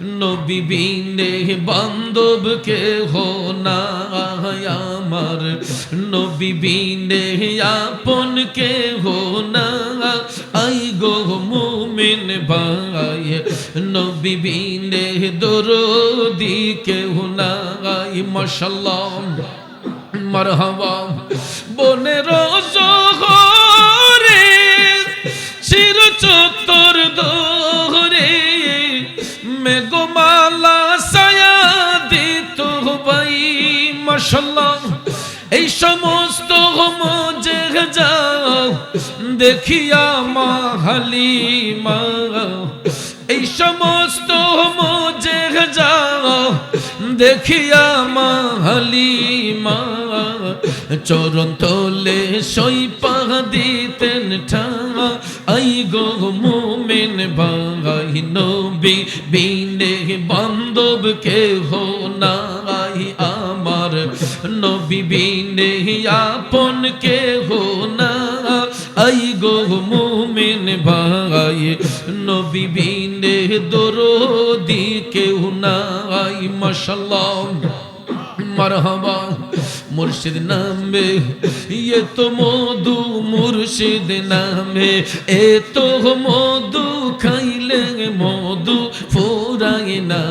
নবী বিনে বান্ধব কে না আমার। নবী বিনে আপন কে হো না আই গো মুমিন ভাই, নবী বিনে দরদি কে না আই মাশাল্লাহ, মারহাবা। বনের মাশাল্লাহ। এই সমস্ত যাও, দেখিয়া মা হালিমা। এই সমস্ত যাও, দেখিয়া মা হালিমা। চরণ তোলে সই পাহ দিতেন ঠা। আই গো মোমেন ভাই, নবী বিনে বান্ধব কে হো নাই। আমার নবী বিনে আপন কে হো না আই গো মোমেন ভাই নবী বিনে দরদি কেউ নাই মাশাল্লাহ মারহাবা মুর্শিদ নামে ये तो মধু মুর্শিদ নামে এ তো মধু খাইলে মধু ফোরাই না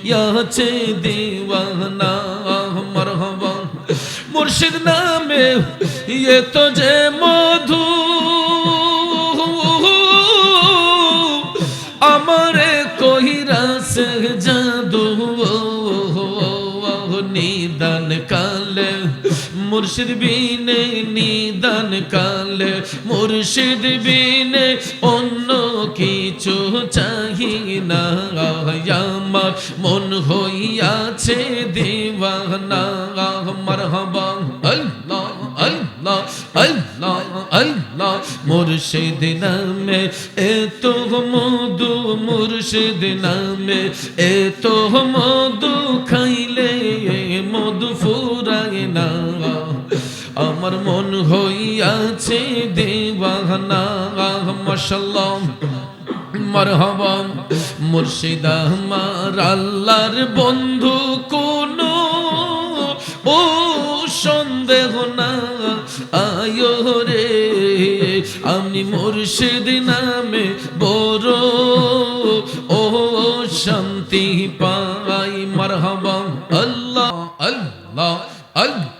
হইয়াছে দিওয়ানা, মারহাবা। মুর্শিদ নামে ये তো যে মধু। আমারে কহিরা সে জাদু নিদান কালে। মুর্শিদ বিনে নিদান কালে, মুর্শিদ বিনে অন্য কিছু চাহি না আমার মন হইয়াছে দিওয়ানা মারহাবা আল্লাহ, মুর্শিদ নামে, এত মধু মুর্শিদ নামে, এত মধু খাইলে আমার মন হইয়াছে দেওয়ানা মাশাল্লাহ মারহাবা, মুর্শিদ আমার আল্লাহর বন্ধু কোন ও সন্দেহ না। আয়ো রে, আমি মুর্শিদ নামে বড় ও শান্তি পাই, মারহাবা, আল্লাহ আল্লাহ আল্লাহ।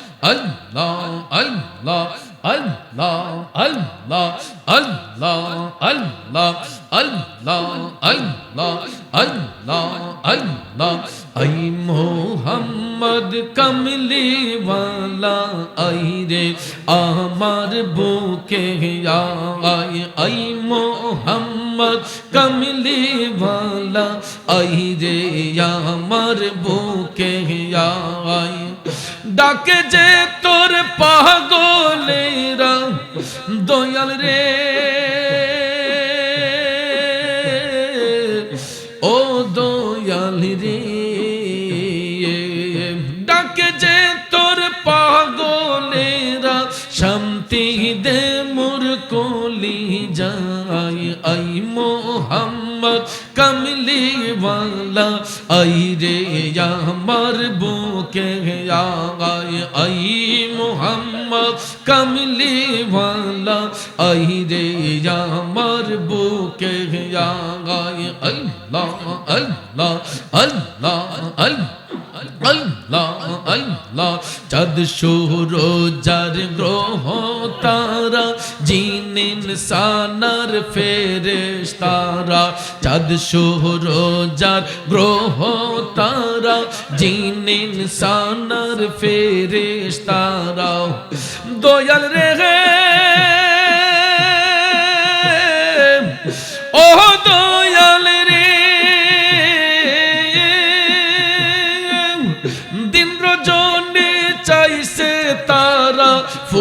ডাকে যে তোর পাগলেরা, দয়াল রে। ও দয়াল রে। ডাকে যে তোর পাগলেরা, শান্তি দে মোর কলি যায়। আই মোহাম্মদ কমলি ওয়ালা আই রে আমার বুকে आई मोहम्मद कमली वाला आई रे या मरबू के या गाय अल्लाह अल्लाह अल्लाह अल्लाह अल्लाह আল্লাহ, চাঁদ সুরোজার গ্রহ তারা জিনিন সানার ফেরেশ তারা চাঁদ সুরোজার গ্রহ তারা জিনিন সানার ফেরেশ তারা দয়াল রে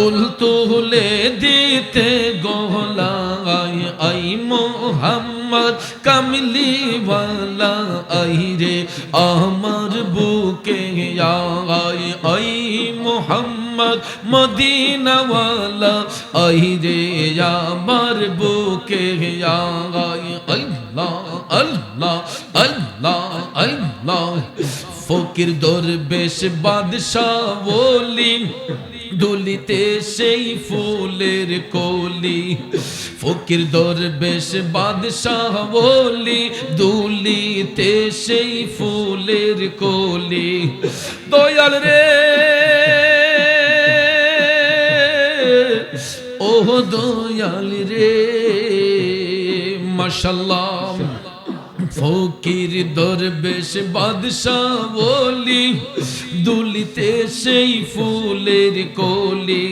ফুল তুলে দিতে গোলায় আই মোহাম্মদ কামলি ওয়ালা আই রে আমার বুকে আয় আই মোহাম্মদ মদিনাওয়ালা, আই রে আমার বুকে আই আল্লাহ আল্লাহ আল্লাহ আল্লাহ। ফকির দরবেশ বাদশাহ বলি দুলিতে সেই ফুলের কলি, ফকির দরবেশ বাদশাহ বলি, দুলিতে সেই ফুলের কলি। দয়াল রে ও দয়াল রে, মাশাল্লাহ। ফকির দরবেশ বাদশাহ বলি, দুলিতে সেই ফুলের কলি।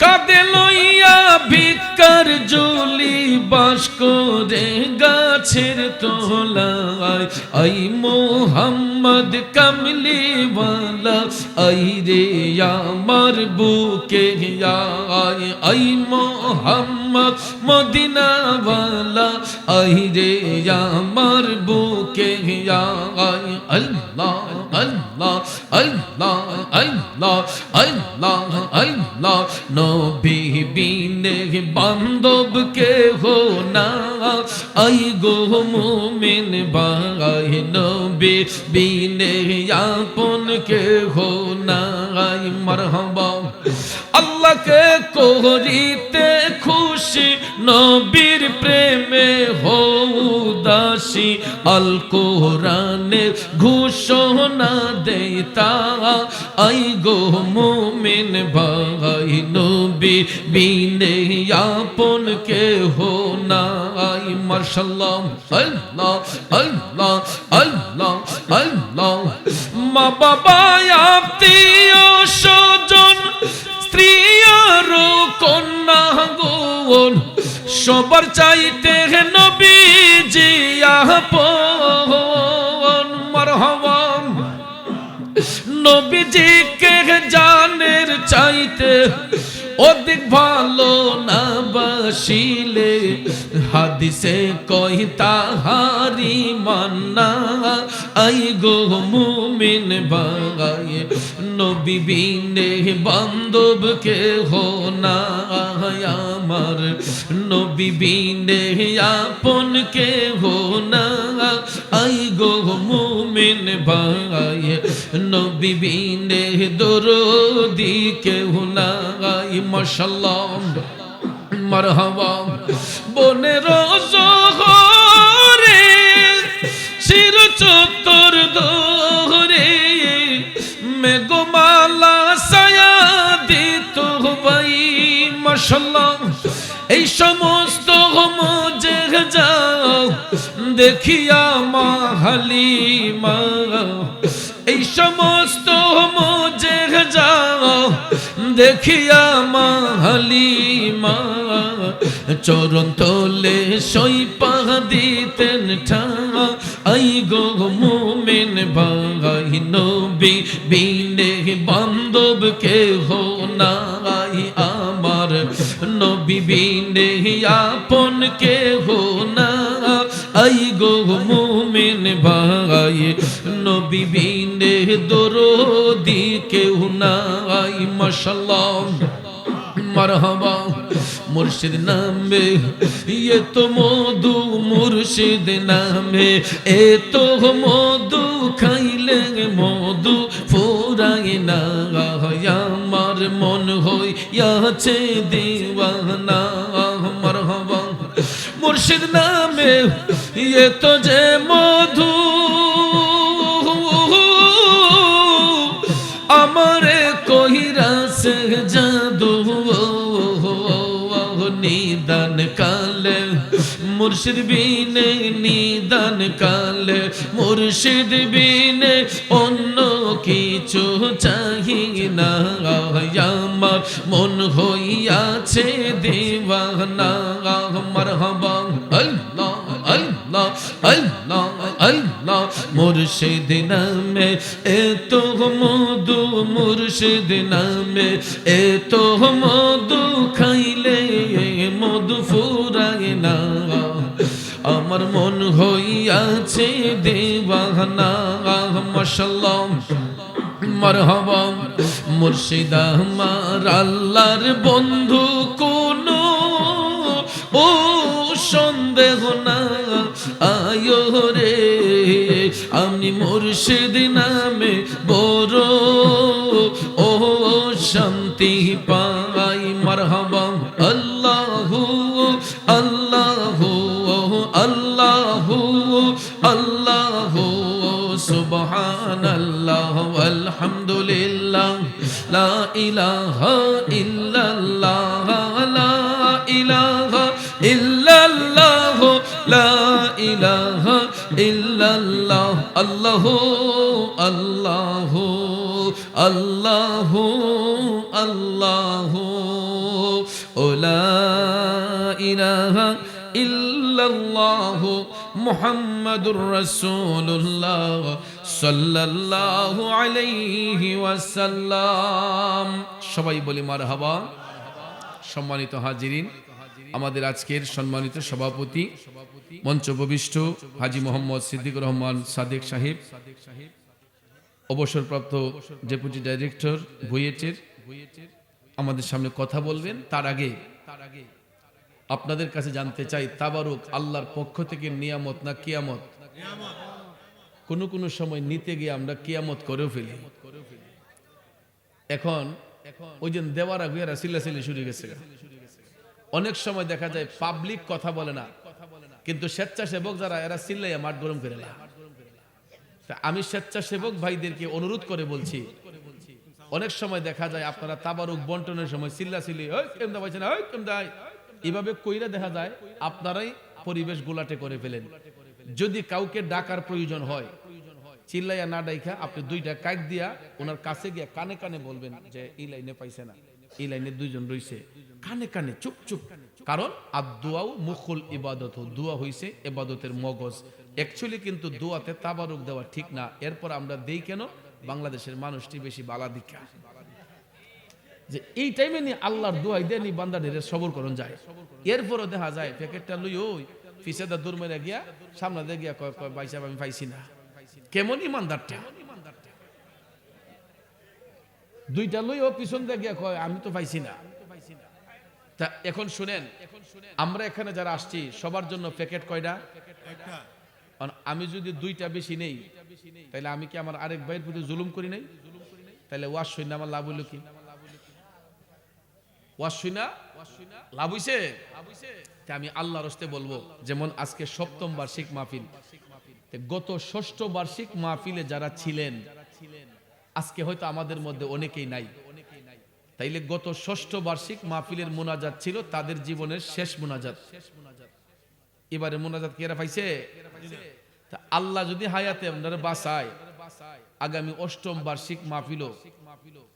কাঁদে লইয়া ভিকার জলি বাস করে গাছের তোলায়। আই মোহাম্মদ কামলিওয়ালা, আই রে আমার বুকে আই মোহাম্মদ মদিনাওয়ালা, আই রে আমার বুকে আয়। আল্লাহ আল্লাহ আল্লাহ আল্লাহ আল্লাহ আল্লাহ। নবী বিনে বান্ধব কে হো না। আই গো মুমিন বাই নবী বিনে আপন কে হো না। আই মারহাবা। আল্লাহকে করিতে খুশি, নবীর প্রেমে হও দাসী আল কোরআনে ঘোষণা দেতা আই গো মুমিন ভাই, নবী বিনে আপন কে হো না আই মাশাল্লাহ আল্লাহ আল্লাহ আল্লাহ আল্লাহ। মা বাবা আত্মীয় সবার চাইতে নবীজি আপন নবীজি কে জানের চাইতে অধিক ভালো না বাসিলে। হাদিসে কই তাহারি মান্না? আই গো মুমিন বাগাই নবী বিনে বান্ধব কে হো না আমার। নবী বিনে আপন কে হো না আই গো মুমিন ভাই, নবী বিনে দরদি কেউ নাই। মাশাল্লাহ। মারহাবা বনের জোহরে শির চত্বর দোহরে, মেঘমালা সায়া দিত ভাই মাশাল্লাহ, এই সমস্ত মজে যাও, দেখিয়া মা হালিমা, এই সমস্ত মজে দেখিয়া মা হালিমা, চরণ তোলে সই পাহ দিতেন ঠা আই গো মুমিন ভাই নবী, বিনে বান্ধব কে হো নাই আমার। নবী বিনে আপন কে হো না আই গো মুমিন ভাই, নবী বিনে দরদি কেউ নাই মাশাল্লাহ মারহাবা, মুর্শিদ নামে ये तो মধু মুর্শিদ নামে, এ তো মধু খাইলে মধু ফুরাই না আমার মন হইয়াছে দিওয়ানা। মুর্শিদ নামে ये তো যে মধু। আমারে কহিরাছে জাদু নিদান কালে। মুর্শিদ বিনে নিদান কালে, মুর্শিদ বিনে অন্য কিছু চাহি না, আমার মন হইয়াছে দিওয়ানা আল্লাহ আল্লাহ মুর্শিদ নামে এত মধু, মুর্শিদ নামে এত মধু। আমার মন হইয়াছে দেওয়ানা। মাশাল্লাহ মারহাবা। মুর্শিদ আমার আল্লাহর বন্ধু কোন। ও, সন্দেহ না। আয়ো রে, আমি মুর্শিদ নামে বড়। ও, শান্তি পাই, মারহাবা। আল্লাহ, আল্লাহু। الله الله سبحان الله والحمد لله لا إله إلا الله لا إله إلا الله لا إله إلا الله الله الله الله الله. لا إله إلا ইল্লাল্লাহু মুহাম্মাদুর রাসূলুল্লাহ সাল্লাল্লাহু আলাইহি ওয়াসাল্লাম। সবাই বলি মারহাবা। সম্মানিত হাজিরিন, আমাদের আজকের সম্মানিত সভাপতি মঞ্চ উপবিষ্ট হাজি মোহাম্মদ সিদ্দিকুর রহমান সাদেক সাহেব, অবসরপ্রাপ্ত ডেপুটি ডাইরেক্টর ভুয়েটের আমাদের সামনে কথা বলবেন। তার আগে আপনাদের কাছে জানতে চাই তাবারুক আল্লাহর পক্ষ থেকে নিয়ামত না কিয়ামত কোনো কোনো সময় নিতে গিয়ে আমরা কিয়ামত করেও ফেলি এখন ওই যে দেওয়ারা গুয়ারা সিল্লাসিল্লি শুরু গেছে অনেক সময় দেখা যায় পাবলিক কথা বলে না কিন্তু স্বেচ্ছাসেবক যারা এরা চিল্লাইয়া মাঠ গরম করে না আমি স্বেচ্ছাসেবক ভাইদেরকে অনুরোধ করে বলছি অনেক সময় দেখা যায় আপনারা তাবারুক বন্টনের সময় চিল্লা চিল্লি ওই কেম দা পাইছেন ওই কেম দাই এভাবে কইরা দেখা যায়, আপনারাই পরিবেশ গোলাটে করে ফেলেন। যদি কাউকে ডাকার প্রয়োজন হয়, চিল্লাইয়া না ডাইখা আপনি দুইটা কাক দিয়া ওনার কাছে গিয়া কানে কানে বলবেন যে, এই লাইনে পাইছে না, এই লাইনে দুইজন রইছে। কানে কানে, চুপ চুপ। কারণ আর দোয়াও মুখুল ইবাদত, দোয়া হইছে ইবাদতের মগজ। অ্যাকচুয়ালি কিন্তু দোয়াতে তাবারুক দেওয়া ঠিক না। এরপর আমরা দেই কেন? বাংলাদেশের মানুষটি বেশি বালা দীক্ষা। যে এই টাইমে নি আল্লাহর দোয়াই দেনি বান্দা ঢেরে সবর করন যায়। এরপরও দেখা যায়, প্যাকেটটা লই ওই ফিসেদা দূর মেরে গিয়া, সামনে দিয়ে গিয়া কয় কয়, ভাই সাহেব, আমি পাইছি না। কেমন ইমানদারটা? দুইটা লই ও পিছন দিয়ে গিয়া কয়, আমি তো পাইছি না। তা এখন শুনেন, আমরা এখানে যারা আসছি, সবার জন্য প্যাকেট কয়টা? আমি যদি দুইটা বেশি নেই তাহলে আমি কি আমার আরেক ভাইয়ের প্রতি জুলুম করি নাই? তাহলে ওয়াশ শুই না আমার লাভ হইল কি? আমি আল্লাহর হস্তে বলব, যেমন আজকে সপ্তম বার্ষিক মাহফিল। গত ষষ্ঠ বার্ষিক মাহফিলে যারা ছিলেন, আজকে হয়তো আমাদের মধ্যে অনেকেই নাই। তাইলে গত ষষ্ঠ বার্ষিক মাহফিলের মোনাজাত ছিল তাদের জীবনের শেষ মোনাজাত। এবারে মোনাজাত কেরা পাইছে? আল্লাহ যদি হায়াতে আপনারা বাসায় আগামী অষ্টম বার্ষিক মাহফিল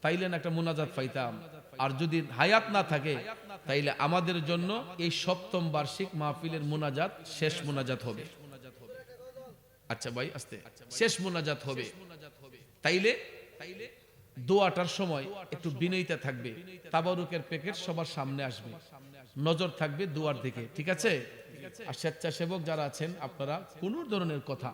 তাইলে না একটা মোনাজাত পাইতাম। আর যদি হায়াত না থাকে, তাইলে আমাদের জন্য এই সপ্তম বার্ষিক মাহফিলের মোনাজাত, শেষ মোনাজাত হবে। আচ্ছা ভাই, আস্তে। শেষ মোনাজাত হবে। তাইলে তাইলে দোয়াটার সময় একটু বিনয়িতা থাকবে। তাবারুকের প্যাকেট সবার সামনে আসবে। নজর থাকবে দোয়ার দিকে, ঠিক আছে? আর স্বেচ্ছাসেবক যারা আছেন, আপনারা কোন ধরনের কথা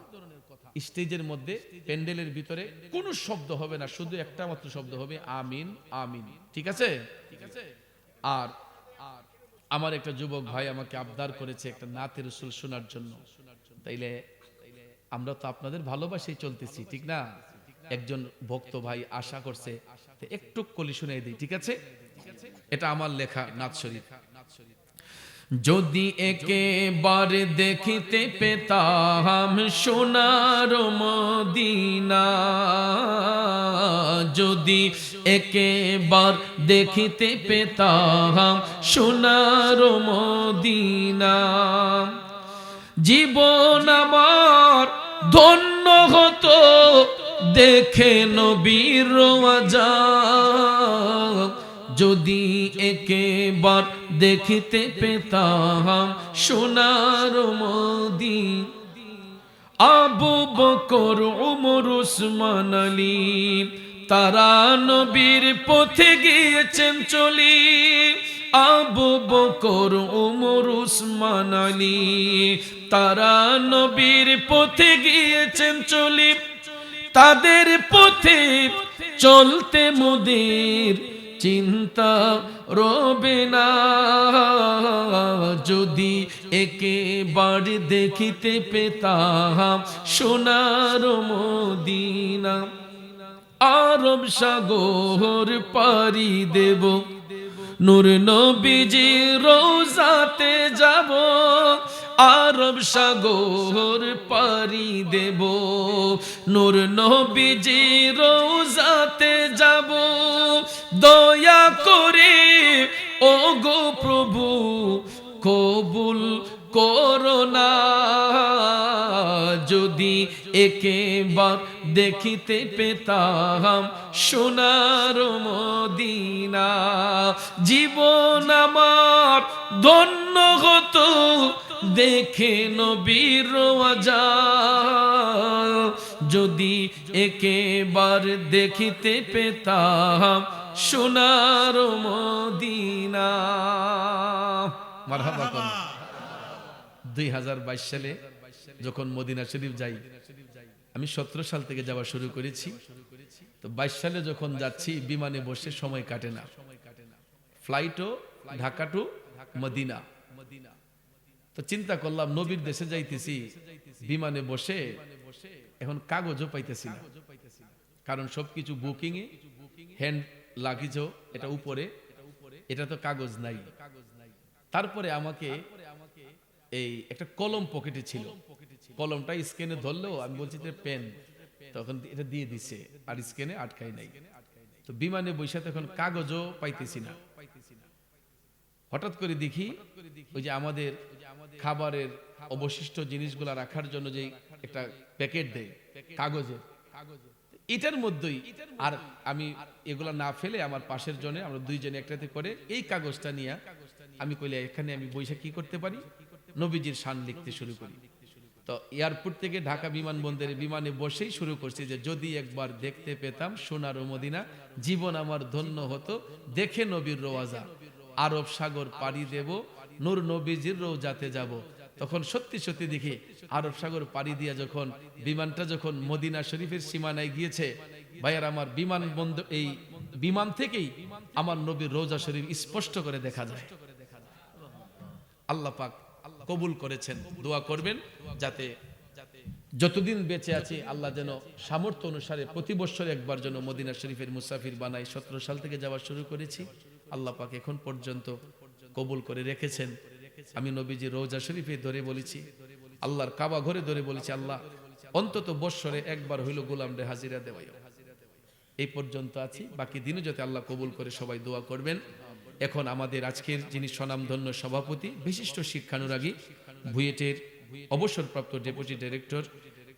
স্টেজের মধ্যে প্যান্ডেলের ভিতরে কোনো শব্দ হবে না, শুধু একটা মাত্র শব্দ হবে, আমিন আমিন। ঠিক আছে? আর আর আমার একটা যুবক ভাই আমাকে আবদার করেছে একটা নাতের রসুল শোনার জন্য। তাইলে আমরা তো আপনাদের ভালোবাসেই চলতেছি, ঠিক না? একজন ভক্ত ভাই আশা করছে, একটু কলি শুনে দিই, ঠিক আছে? এটা আমার লেখা নাথ শরীফ। যদি একেবার দেখিতে পেতাম সোনার মদিনা, যদি একেবার দেখিতে পেতাম সোনার মদিনা, জীবন আমার ধন্য হতো দেখে নবীর যদি একেবার দেখিতে পেতাম সোনার মদি। আবু বকর, উমর, উসমান আলী, তারা নবীর পথে গিয়েছেন চলি। আবু বকর, উমর, উসমান আলী, তারা নবীর পথে গিয়েছেন চলি। তাদের পথে চলতে মোদের চিন্তা রবে না। যদি একেবার দেখিতে পেতাম সোনার মদিনা, আরব সাগর পারি দেব। নূর নবীজি রোজাতে যাব, আরব সাগর পারি দেব। নূর নবীজি রোজাতে যাব করে ও গো প্রভু, কবুল করোনা যদি একেবার দেখিতে পেতাম সোনার মদিনা, জীবন আমার ধন্য হতো দেখে নবীর যদি একেবার দেখিতে পেতাম সোনার মদিনা। মারহাবা দুই হাজার বাইশ সালে যখন মদিনা শরীফ যাই, আমি সতেরো সাল থেকে যাওয়া শুরু করেছি। তো বাইশ সালে যখন যাচ্ছি, বিমানে বসে সময় কাটে না। ফ্লাইটও ঢাকা টু মদিনা। তো চিন্তা করলাম, নবীর দেশে যাইতেছি, বিমানে বসে এখন কাগজও পাইতেছি কারণ সবকিছু বুকিং এ হ্যান্ড লাগেজও এটা উপরে। এটা তো কাগজ নাই। তারপরে আমাকে এই একটা কলম পকেটে ছিল। কলমটা স্ক্যানে ধরলেও আমি বলছি যে পেন তখন এটা দিয়ে দিছে, আর স্ক্যানে আটকাই নাই। তো বিমানে বৈশা তখন কাগজও পাইতেছি না। হঠাৎ করে দেখি ওই যে আমাদের খাবারের অবশিষ্ট জিনিসগুলা রাখার জন্য যে একটা প্যাকেট দেয়, কাগজের। এটার মধ্যেই। আর আমি এগুলা না ফেলে আমার পাশের জনে, আমরা দুইজনে একটাতে করে এই কাগজটা নিয়ে আমি কইলে, এখানে আমি বৈশা কি করতে পারি? নবীজির শান লিখতে শুরু করি। তো এয়ারপোর্ট থেকে ঢাকা বিমানবন্দরে বিমানে বসেই শুরু করছি যে, যদি একবার দেখতে পেতাম সোনার ও মদিনা, জীবন আমার ধন্য হতো, দেখে নবীর রোয়াজা আরব সাগর পাড়ি দেব, নূর নবীজির রোজাতে যাব তখন সত্যি সত্যি দেখি আরব সাগর পাড়ি দিয়ে যখন বিমানটা যখন মদিনা শরীফের সীমানায় গিয়েছে, ভাইয়ার আমার বিমান বন্ধ, এই বিমান থেকেই আমার নবীর রোজা শরীফ স্পষ্ট করে দেখা যায়। আল্লাহ পাক কবুল করেছেন। দোয়া করবেন যাতে যতদিন বেঁচে আছি, আল্লাহ যেন সামর্থ্য অনুসারে প্রতি বছর একবার যেন মদিনা শরীফের মুসাফির বানাই সতেরো সাল থেকে যাওয়া শুরু করেছি। আল্লাহ পাক এখন পর্যন্ত কবুল করে রেখেছেন। আমি নবীজি রোজা শরীফে ধরে বলেছি, আল্লাহর কাবা ঘরে ধরে বলেছি, আল্লাহ, অন্তত বৎসরে একবার হইল গোলাম রে হাজিরা দেওয়াই। এই পর্যন্ত আছি, বাকি দিনও যাতে আল্লাহ কবুল করে সবাই দোয়া করবেন। এখন আমাদের আজকের যিনি স্বনামধন্য সভাপতি, বিশিষ্ট শিক্ষানুরাগী, বুয়েটের অবসরপ্রাপ্ত ডেপুটি ডিরেক্টর,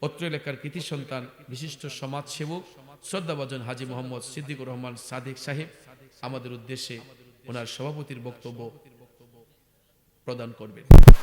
অত্র এলাকার কৃতি সন্তান, বিশিষ্ট সমাজসেবক, শ্রদ্ধাভাজন হাজি মোহাম্মদ সিদ্দিকুর রহমান সাদিক সাহেব, আমাদের উদ্দেশ্যে ওনার সভাপতির বক্তব্য প্রদান করবেন।